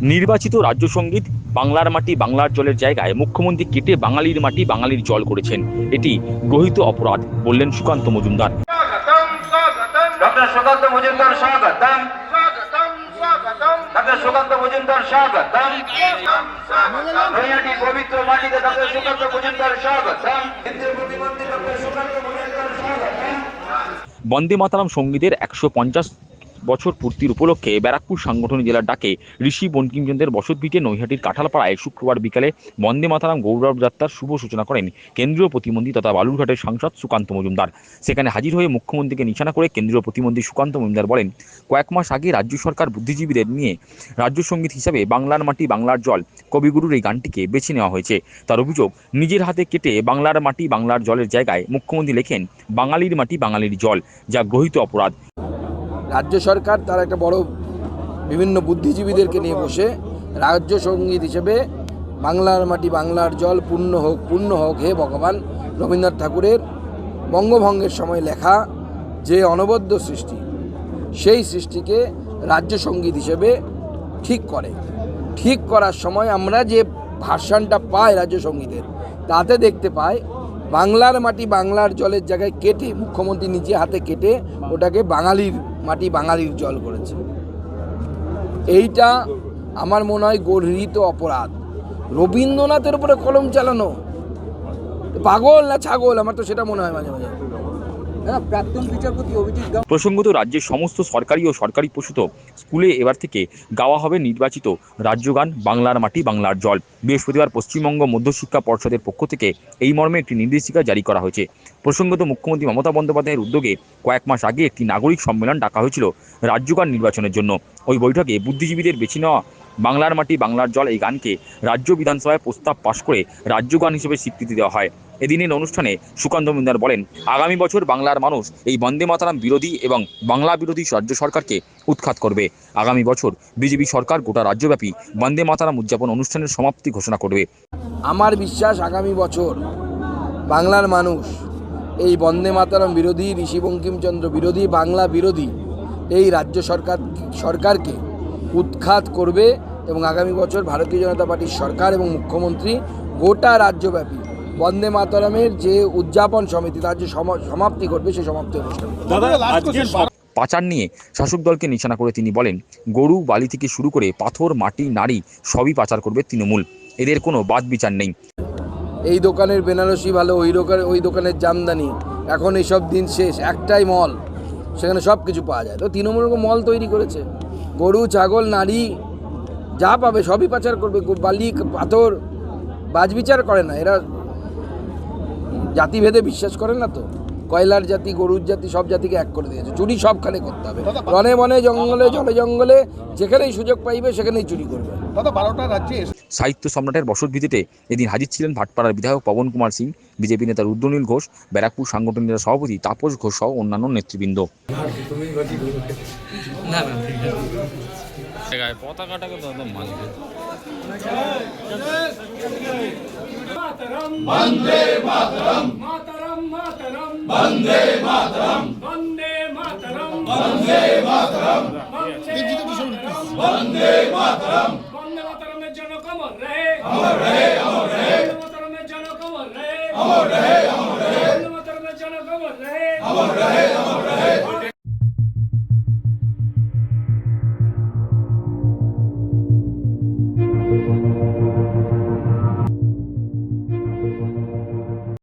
নির্বাচিত রাজ্য সংগীত বাংলার মাটি বাংলার জলের জায়গায় মুখ্যমন্ত্রী কেটে বাঙালির মাটি বাঙালির জল করেছেন। এটি গ্রহিত অপরাধ বললেন সুকান্ত মজুমদার। সুকান্ত স্বাগতম। সুকান্ত স্বাগতম। পবিত্র মাটিতে সুকান্ত স্বাগতম। বন্দে মাতারাম সঙ্গীতের একশো পঞ্চাশ বছর পূর্তির উপলক্ষে ব্যারাকপুর সাংগঠনিক জেলার ডাকে ঋষি বঙ্কিমচন্দ্রের বসতভিটে নৈহাটির কাঁঠালপাড়ায় শুক্রবার বিকালে বন্দে মাতারাম গৌরব যাত্রার শুভ সূচনা করেন কেন্দ্রীয় প্রতিমন্ত্রী তথা বালুরঘাটের সাংসদ সুকান্ত মজুমদার। সেখানে হাজির হয়ে মুখ্যমন্ত্রীকে নিশানা করে কেন্দ্রীয় প্রতিমন্ত্রী সুকান্ত মজুমদার বলেন, কয়েক মাস আগে রাজ্য সরকার বুদ্ধিজীবীদের নিয়ে রাজ্য সংগীত হিসাবে বাংলার মাটি, বাংলার জল, কবিগুরুর এই গানটিকে বেছে নেওয়া হয়েছে। তার অভিযোগ, নিজের হাতে কেটে বাংলার মাটি, বাংলার জলের জায়গায় মুখ্যমন্ত্রী লেখেন, বাঙালির মাটি, বাঙালির জল, যা গ্রহিত অপরাধ। রাজ্য সরকার তার একটা বড় বিভিন্ন বুদ্ধিজীবীদেরকে নিয়ে বসে রাজ্য সংগীত হিসেবে বাংলার মাটি, বাংলার জল পূর্ণ হোক পূর্ণ হোক, হে ভগবান রবীন্দ্রনাথ ঠাকুরের বঙ্গভঙ্গের সময় লেখা যে অনবদ্য সৃষ্টি, সেই সৃষ্টিকে রাজ্য সংগীত হিসেবে ঠিক করে। ঠিক করার সময় আমরা যে ভার্সানটা পাই রাজ্য সঙ্গীতের, তাতে দেখতে পাই বাংলার মাটি, বাংলার জলের জায়গায় কেটে, মুখ্যমন্ত্রী নিজে হাতে কেটে ওটাকে বাঙালির মাটি বাঙালির জল করেছে। এইটা আমার মনে হয় গর্হিত অপরাধ। রবীন্দ্রনাথের উপরে কলম চালানো? পাগল না ছাগল? আমার তো সেটা মনে হয় মাঝে মাঝে। প্রসঙ্গত রাজ্যের সমস্ত সরকারি ও সরকারি প্রসূত স্কুলে এবার থেকে গাওয়া হবে নির্বাচিত রাজ্যগান বাংলার মাটি, বাংলার জল। বৃহস্পতিবার পশ্চিমবঙ্গ মধ্যশিক্ষা পর্ষদের পক্ষ থেকে এই মর্মে একটি নির্দেশিকা জারি করা হয়েছে। প্রসঙ্গত মুখ্যমন্ত্রী মমতা বন্দ্যোপাধ্যায়ের উদ্যোগে কয়েক মাস আগে একটি নাগরিক সম্মেলন ডাকা হয়েছিল রাজ্যগান নির্বাচনের জন্য। ওই বৈঠকে বুদ্ধিজীবীদের বেছে নেওয়া বাংলার মাটি, বাংলার জল এই গানকে রাজ্য বিধানসভায় প্রস্তাব পাশ করে রাজ্যগান হিসেবে স্বীকৃতি দেওয়া হয়। এদিনের অনুষ্ঠানে সুকান্ত মজুমদার বলেন, আগামী বছর বাংলার মানুষ এই বন্দে মাতারাম বিরোধী এবং বাংলা বিরোধী রাজ্য সরকারকে উৎখাত করবে। আগামী বছর বিজেপি সরকার গোটা রাজ্যব্যাপী বন্দে মাতারাম উদযাপন অনুষ্ঠানের সমাপ্তি ঘোষণা করবে। আমার বিশ্বাস, আগামী বছর বাংলার মানুষ এই বন্দে মাতারাম বিরোধী, ঋষি বঙ্কিমচন্দ্র বিরোধী, বাংলা বিরোধী এই রাজ্য সরকার, সরকারকে উৎখাত করবে এবং আগামী বছর ভারতীয় জনতা পার্টির সরকার এবং মুখ্যমন্ত্রী গোটা রাজ্যব্যাপী বন্দে মাতারামের যে উদযাপন সমিতি তার যে সম- সমাপ্তি ঘটবে সেই সমাপ্তি অনুষ্ঠান। পাচার নিয়ে শাসক দলকে নিশানা করে তিনি বলেন গরু বালি থেকে শুরু করে পাথর মাটি নারী সবই পাচার করবে তৃণমূল। এদের কোনো বাদ বিচার নেই। এই দোকানের বেনারসি ভালো ওই দোকানে ওই দোকানের জামদানি। এখন এইসব দিন শেষ একটাই মল সেখানে সব কিছু পাওয়া যায়। তো তৃণমূল মল তৈরি করেছে। গরু ছাগল নারী যা পাবে সবই পাচার করবে। গো- বালি পাথর বাজ বিচার করে না। এরা জাতিভেদে বিশ্বাস করে না তো? কয়লার জাতি গরুর জাতি সব জাতিকে এক করে দিয়েছে। চুরি সবখানে করতে হবে। বনে বনে জঙ্গলে জলে জঙ্গলে যেখানেই সুযোগ পাইবে সেখানেই চুরি করবে। বারোটা রাজ্যে সাহিত্য সম্রাটের বসত ভিত্তিতে এদিন হাজির ছিলেন ভাটপাড়ার বিধায়ক পবন কুমার সিং বিজেপি নেতা রুদ্রনীল ঘোষ ব্যারাকপুর সাংগঠনিক সভাপতি তাপস ঘোষ সহ অন্যান্য নেতৃবৃন্দ। পতাকাটাকে তো একদম মাঝে মাতরম। মাতরম। বন্দে মাতরম। বন্দে মাতরম। বন্দে মাতরম। বন্দে মাতরম। বন্দে মাতরমের জন্য কমর রে। অমর রে অমর রে। বন্দে মাতরমের জন্য কমর রে। অমর রে অমর রে। বন্দে মাতরমের জন্য কমর রে। অমর রে।